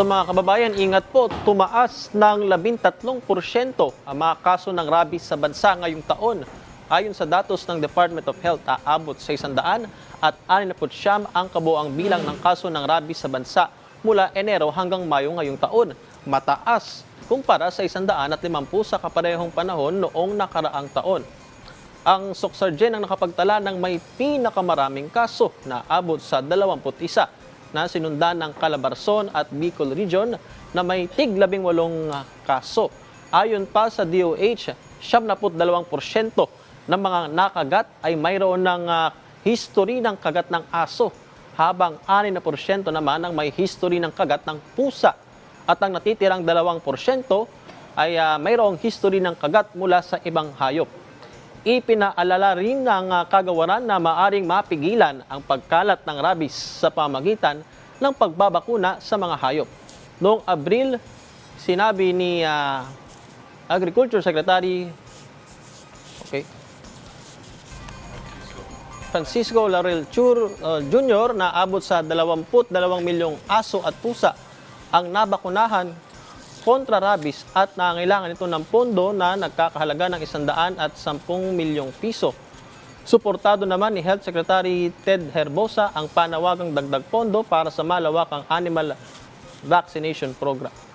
Ito mga kababayan, ingat po, tumaas ng 13% ang mga kaso ng rabies sa bansa ngayong taon. Ayon sa datos ng Department of Health, aabot sa 100 at 69 ang kabuang bilang ng kaso ng rabies sa bansa mula Enero hanggang Mayo ngayong taon. Mataas kumpara sa 150 sa kaparehong panahon noong nakaraang taon. Ang Soxargen ang nakapagtala ng may pinakamaraming kaso na abot sa 21 na sinundan ng Calabarzon at Bicol Region na may tig 18 kaso. Ayon pa sa DOH, 72% ng mga nakagat ay mayroon ng ah, history ng kagat ng aso, habang 6% naman ang may history ng kagat ng pusa. At ang natitirang 2% ay ah, mayroong history ng kagat mula sa ibang hayop. Ipinaalala rin ng ah, kagawaran na maaring mapigilan ang pagkalat ng rabies sa pamagitan ng pagbabakuna sa mga hayop. Noong Abril, sinabi ni ah, Agriculture Secretary okay, Francisco Laurel Chur uh, Jr. na abot sa 22 milyong aso at pusa ang nabakunahan kontra rabies at nangailangan ito ng pondo na nagkakahalaga ng 100 at 10 milyong piso. Suportado naman ni Health Secretary Ted Herbosa ang panawagang dagdag pondo para sa malawakang animal vaccination program.